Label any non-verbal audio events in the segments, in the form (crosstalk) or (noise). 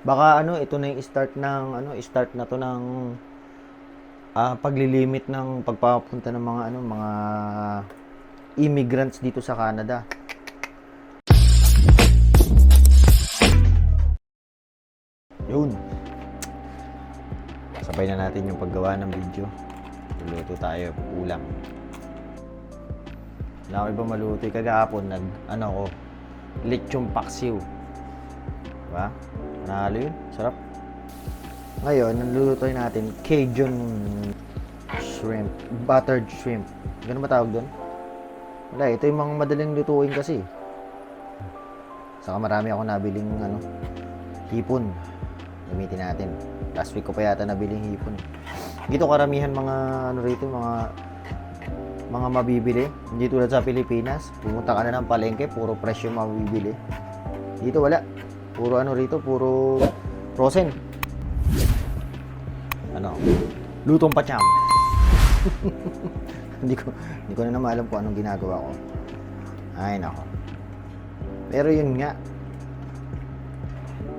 Baka ano, ito na yung start ng ano, start na to ng ah, paglilimit ng pagpapunta ng mga ano, mga immigrants dito sa Canada. Yun. Sabay na natin yung paggawa ng video. Luluto tayo, ulam. Wala ko iba maluto. Kagahapon, nag, ano ko, lechong paksiw. Diba? Nanalo yun. Sarap. Ngayon, nalulutoy natin Cajun shrimp. Buttered shrimp. Ganun ba tawag doon? Wala, ito yung mga madaling lutuin kasi. Saka marami ako nabiling ano, hipon. Gamitin natin. Last week ko pa yata nabiling hipon. Dito karamihan mga ano rito, mga mga mabibili. Hindi tulad sa Pilipinas. Pumunta ka na ng palengke, puro presyo mabibili. Dito wala. Puro ano rito, puro frozen. Ano? Lutong pacham. (laughs) hindi ko hindi ko na naman alam kung anong ginagawa ko. Ay nako. Pero yun nga.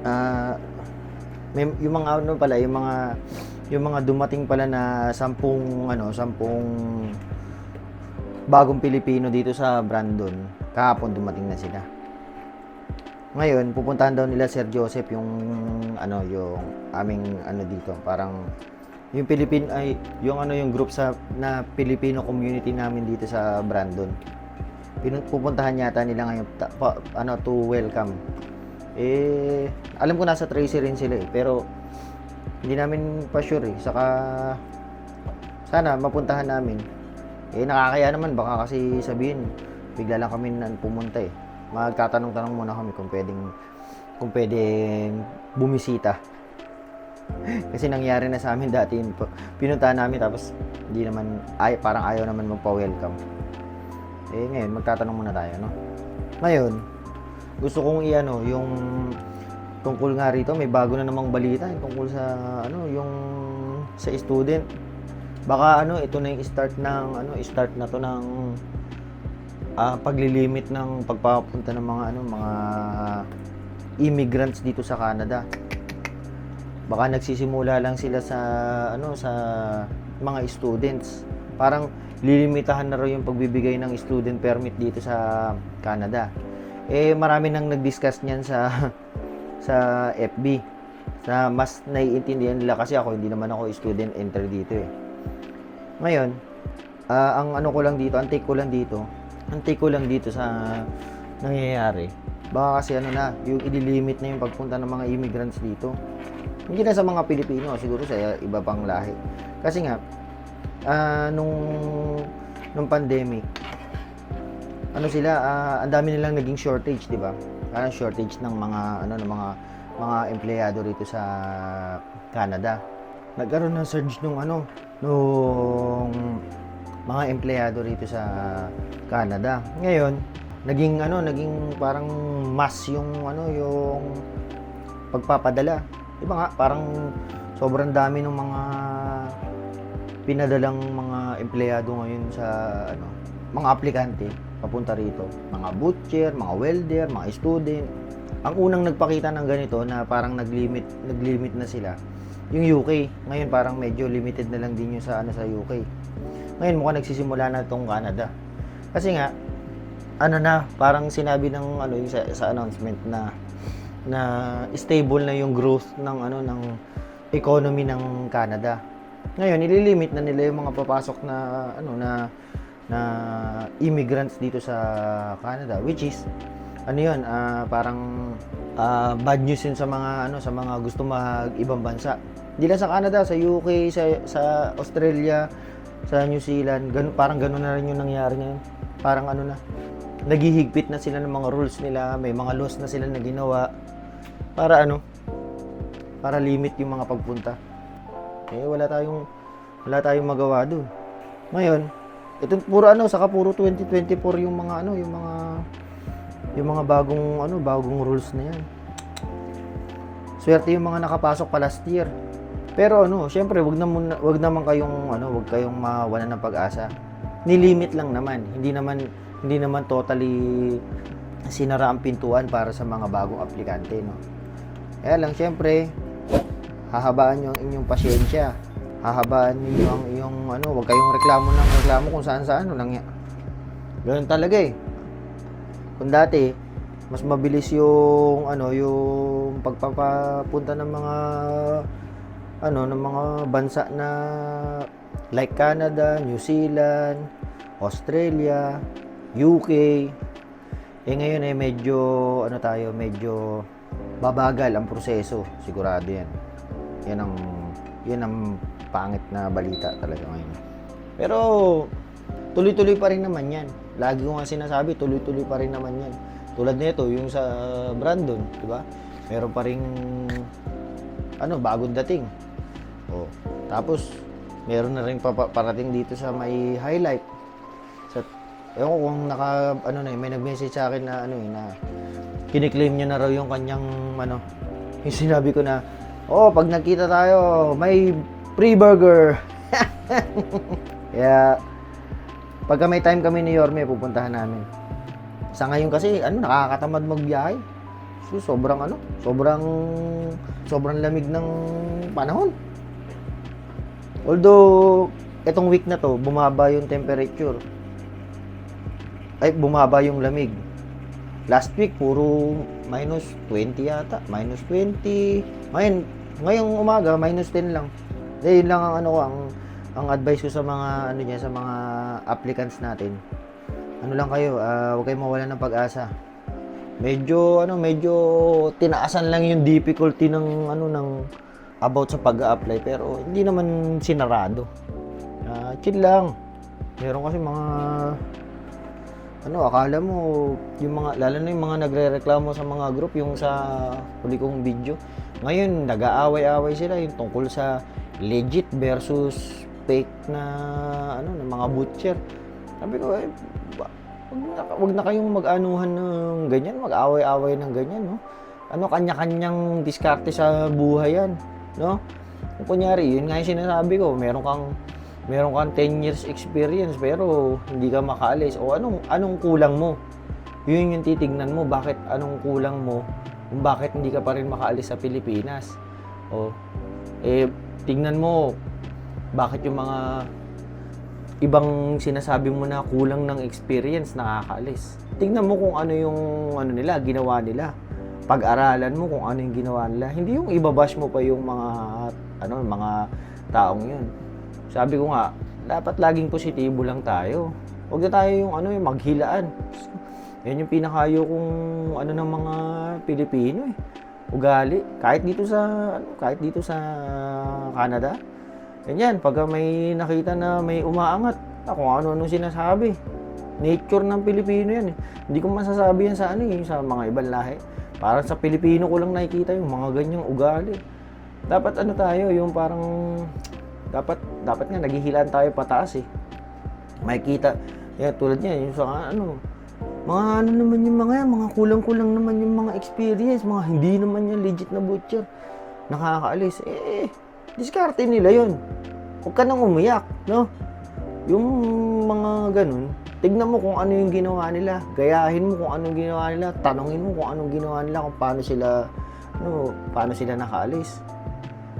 Ah, may yung mga ano pala, yung mga yung mga dumating pala na sampung ano, sampung bagong Pilipino dito sa Brandon. Kahapon dumating na sila. Ngayon, pupuntahan daw nila Sir Joseph yung ano, yung aming ano dito, parang yung Pilipin ay yung ano yung group sa na Filipino community namin dito sa Brandon. Pinu- pupuntahan yata nila ngayon ta- pa- ano to welcome. Eh, alam ko nasa Tracy rin sila eh, pero hindi namin pa sure eh. Saka sana mapuntahan namin. Eh nakakaya naman baka kasi sabihin bigla lang kami pumunta eh. Magtatanong-tanong muna kami kung pwedeng kung pwedeng bumisita. kasi nangyari na sa amin dati. Pinuntahan namin tapos hindi naman ay parang ayaw naman magpa-welcome. Eh ngayon magtatanong muna tayo no. Ngayon, gusto kong iano yung tungkol nga rito may bago na namang balita yung tungkol sa ano yung sa student baka ano ito na yung start ng ano start na to ng ah, paglilimit ng pagpapunta ng mga ano mga immigrants dito sa Canada. Baka nagsisimula lang sila sa ano sa mga students. Parang lilimitahan na raw yung pagbibigay ng student permit dito sa Canada. Eh marami nang nag-discuss niyan sa (laughs) sa FB sa mas naiintindihan nila kasi ako hindi naman ako student entry dito eh. Ngayon, ah, ang ano ko lang dito, ang take ko lang dito, ang take ko lang dito sa nangyayari. Baka kasi ano na, yung ililimit na yung pagpunta ng mga immigrants dito. Hindi na sa mga Pilipino, siguro sa iba pang lahi. Kasi nga, ah, nung nung pandemic, ano sila, ah, ang dami nilang naging shortage, di ba? Parang shortage ng mga ano ng mga mga empleyado rito sa Canada. Nagkaroon ng surge nung ano nung mga empleyado rito sa Canada. Ngayon, naging ano, naging parang mass yung ano yung pagpapadala. Di ba nga, parang sobrang dami ng mga pinadalang mga empleyado ngayon sa ano, mga aplikante papunta rito. Mga butcher, mga welder, mga student. Ang unang nagpakita ng ganito na parang naglimit, naglimit na sila, yung UK. Ngayon parang medyo limited na lang din yung sa ano sa UK. Ngayon mukhang nagsisimula na itong Canada. Kasi nga ano na, parang sinabi ng ano yung sa, sa announcement na na stable na yung growth ng ano ng economy ng Canada. Ngayon, ililimit na nila yung mga papasok na ano na na immigrants dito sa Canada which is ano yun ah, parang ah, bad news yun sa mga ano sa mga gusto mag ibang bansa hindi lang sa Canada sa UK sa sa Australia sa New Zealand ganun, parang ganun na rin yung nangyari ngayon parang ano na naghihigpit na sila ng mga rules nila may mga laws na sila na ginawa para ano para limit yung mga pagpunta eh wala tayong wala tayong magawa doon ngayon ito puro ano, saka puro 2024 yung mga ano, yung mga yung mga bagong ano, bagong rules na 'yan. Swerte yung mga nakapasok pa last year. Pero ano, syempre, wag naman wag naman kayong ano, wag kayong mawalan ng pag-asa. Nilimit lang naman, hindi naman hindi naman totally sinara ang pintuan para sa mga bagong aplikante, no. Kaya lang, syempre, hahabaan nyo ang inyong pasyensya. Hahabaan niyo ang iyong ano, wag kayong reklamo ng reklamo kung saan saan lang. Ganun talaga eh. Kung dati, mas mabilis yung ano, yung pagpapapunta ng mga ano, ng mga bansa na like Canada, New Zealand, Australia, UK. Eh ngayon eh medyo ano tayo, medyo babagal ang proseso, sigurado 'yan. 'Yan ang 'yan ang pangit na balita talaga ngayon. Pero tuloy-tuloy pa rin naman 'yan. Lagi ko nga sinasabi, tuloy-tuloy pa rin naman 'yan. Tulad nito, yung sa Brandon, 'di ba? Meron pa ring ano, bagong dating. Oh. Tapos meron na rin papa- parating dito sa may highlight. Sa Ewan ko kung naka, ano na eh, may nag-message sa akin na ano eh, na kiniklaim niya na raw yung kanyang, ano, yung sinabi ko na, oh, pag nakita tayo, may free burger. (laughs) Kaya, pagka may time kami ni Yorme, pupuntahan namin. Sa ngayon kasi, ano, nakakatamad magbiyahe. So, sobrang ano, sobrang, sobrang lamig ng panahon. Although, etong week na to, bumaba yung temperature ay bumaba yung lamig. Last week puro minus 20 yata, minus 20. Ngayon, ngayong umaga minus 10 lang. Dahil lang ang ano ko ang ang advice ko sa mga ano niya sa mga applicants natin. Ano lang kayo, ah, huwag kayong mawalan ng pag-asa. Medyo ano, medyo tinaasan lang yung difficulty ng ano ng about sa pag-apply pero hindi naman sinarado. Ah, chill lang. Meron kasi mga ano, akala mo yung mga lalo na yung mga nagrereklamo sa mga group yung sa huli kong video. Ngayon, nag-aaway-away sila yung tungkol sa legit versus fake na ano ng mga butcher. Sabi ko, eh, wag na, wag na kayong mag-anuhan ng ganyan, mag-away-away ng ganyan, no? Ano, kanya-kanyang diskarte sa buhay yan, no? Kung kunyari, yun nga yung sinasabi ko, meron kang meron kang 10 years experience pero hindi ka makaalis. O anong anong kulang mo? Yun yung titignan mo bakit anong kulang mo kung bakit hindi ka pa rin makaalis sa Pilipinas. O eh tignan mo bakit yung mga ibang sinasabi mo na kulang ng experience nakakaalis. Tignan mo kung ano yung ano nila ginawa nila pag-aralan mo kung ano yung ginawa nila hindi yung ibabash mo pa yung mga ano mga taong yun sabi ko nga, dapat laging positibo lang tayo. Huwag na tayo yung ano yung maghilaan. Yan yung pinakayo kung ano ng mga Pilipino eh. Ugali. Kahit dito sa ano, kahit dito sa Canada. Ganyan, pag may nakita na may umaangat, kung ano-ano sinasabi. Nature ng Pilipino yan eh. Hindi ko masasabi yan sa ano eh, sa mga ibang lahi. Parang sa Pilipino ko lang nakikita yung mga ganyang ugali. Dapat ano tayo, yung parang dapat dapat nga naghihilaan tayo pataas eh. Makikita, yan tulad niya, yung sa ano, mga ano naman yung mga yan, mga kulang-kulang naman yung mga experience, mga hindi naman yung legit na butcher. Nakakaalis. Eh, diskarte nila yun. Huwag ka nang umiyak, no? Yung mga ganun, tignan mo kung ano yung ginawa nila. Gayahin mo kung anong ginawa nila. Tanongin mo kung anong ginawa nila, kung paano sila, ano, paano sila nakaalis.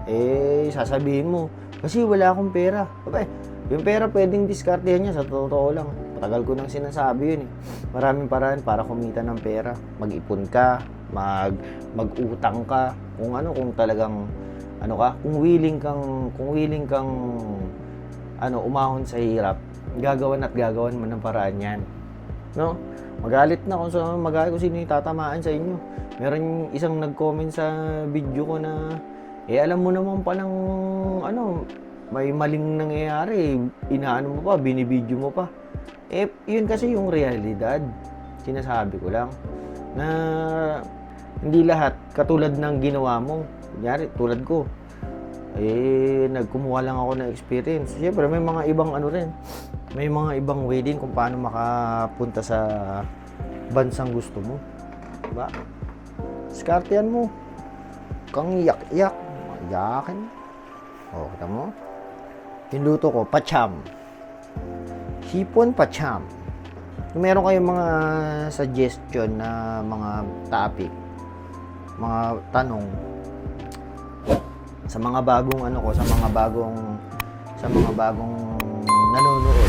Eh, sasabihin mo, kasi wala akong pera. Abay, yung pera pwedeng diskartehan niya sa totoo lang. Matagal ko nang sinasabi yun eh. Maraming paraan para kumita ng pera. Mag-ipon ka, mag mag-utang ka, kung ano kung talagang ano ka, kung willing kang kung willing kang ano umahon sa hirap, gagawan at gagawan mo ng paraan 'yan. No? Magalit na kung sa magalit kung sino yung tatamaan sa inyo. Meron isang nag-comment sa video ko na eh alam mo naman palang ano, may maling nangyayari, inaano mo pa, binibidyo mo pa. Eh, yun kasi yung realidad. Sinasabi ko lang na hindi lahat katulad ng ginawa mo. Kunyari, tulad ko. Eh, nagkumuha lang ako ng experience. Siyempre, may mga ibang ano rin. May mga ibang way din kung paano makapunta sa bansang gusto mo. Diba? Skartehan mo. Kang iyak-iyak. Iyakin. O, kita mo? Yung luto ko, pacham. Hipon pacham. Kung meron kayong mga suggestion na mga topic, mga tanong, sa mga bagong ano ko, sa mga bagong sa mga bagong nanonood.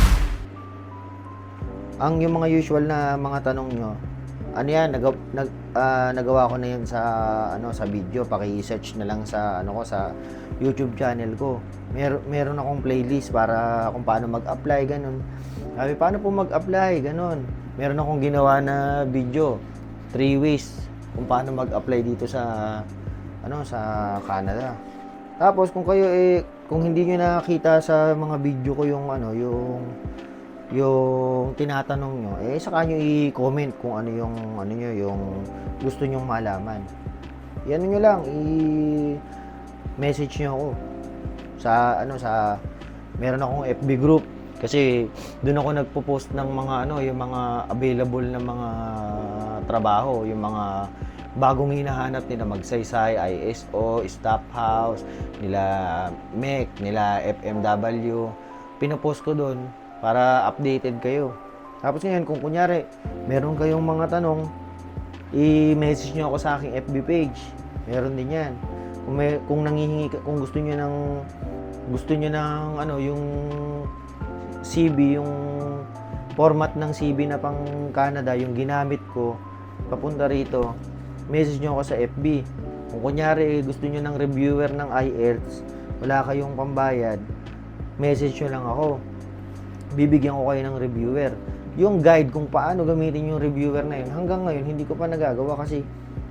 Ang yung mga usual na mga tanong nyo, ano yan, nag, nag, ah, nagawa ko na yan sa ano sa video, paki-search na lang sa ano ko sa YouTube channel ko. Mer meron akong playlist para kung paano mag-apply ganun. Sabi paano po mag-apply ganun. Meron akong ginawa na video, three ways kung paano mag-apply dito sa ano sa Canada. Tapos kung kayo eh kung hindi niyo nakita sa mga video ko yung ano yung yung tinatanong nyo, eh saka nyo i-comment kung ano yung ano nyo, yung gusto nyong malaman. Yan nyo lang, i-message nyo ako sa ano sa meron akong FB group kasi doon ako nagpo-post ng mga ano, yung mga available na mga trabaho, yung mga bagong hinahanap nila magsaysay, ISO, staff house, nila MEC, nila FMW. Pinopost ko doon para updated kayo. Tapos ngayon, kung kunyari, meron kayong mga tanong, i-message nyo ako sa aking FB page. Meron din yan. Kung, may, kung nangihingi kung gusto nyo ng, gusto nyo ng, ano, yung CB, yung format ng CB na pang Canada, yung ginamit ko, papunta rito, message nyo ako sa FB. Kung kunyari, gusto nyo ng reviewer ng IELTS, wala kayong pambayad, message nyo lang ako bibigyan ko kayo ng reviewer. Yung guide kung paano gamitin yung reviewer na yun, hanggang ngayon hindi ko pa nagagawa kasi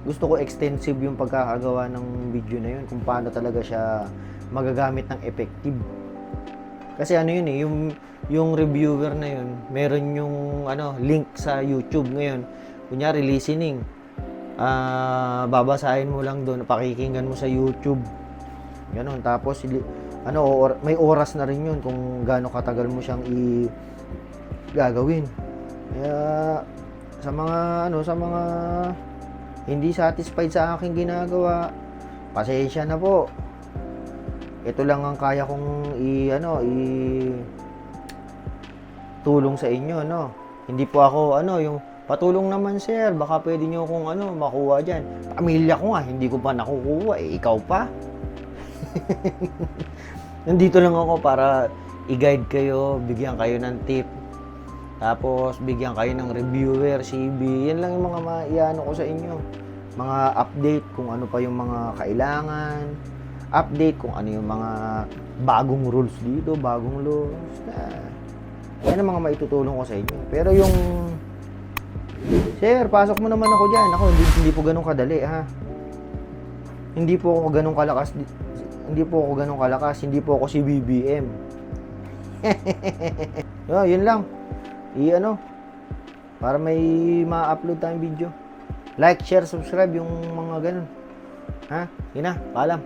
gusto ko extensive yung pagkakagawa ng video na yun, kung paano talaga siya magagamit ng effective. Kasi ano yun eh, yung, yung reviewer na yun, meron yung ano, link sa YouTube ngayon. Kunyari, listening. Ah, babasahin mo lang doon, pakikinggan mo sa YouTube. Ganon. Tapos, ano, or, may oras na rin yun kung gaano katagal mo siyang i gagawin. Kaya, sa mga, ano, sa mga hindi satisfied sa aking ginagawa, pasensya na po. Ito lang ang kaya kong i, ano, i tulong sa inyo, no? Hindi po ako, ano, yung patulong naman, sir, baka pwede nyo kung, ano, makuha dyan. Pamilya ko nga, hindi ko pa nakukuha, eh, ikaw pa. (laughs) Nandito lang ako para i-guide kayo, bigyan kayo ng tip. Tapos, bigyan kayo ng reviewer, CB. Yan lang yung mga maiano ko sa inyo. Mga update kung ano pa yung mga kailangan. Update kung ano yung mga bagong rules dito, bagong laws. Yan ang mga maitutulong ko sa inyo. Pero yung... Sir, pasok mo naman ako dyan. Ako, hindi, hindi po ganun kadali, ha? Hindi po ako ganun kalakas. Di- Hindi po ako ganun kalakas. Hindi po ako si BBM. (laughs) oh, yun lang. I ano, para may ma-upload tayong video. Like, share, subscribe yung mga ganun. Ha? Yun na, paalam.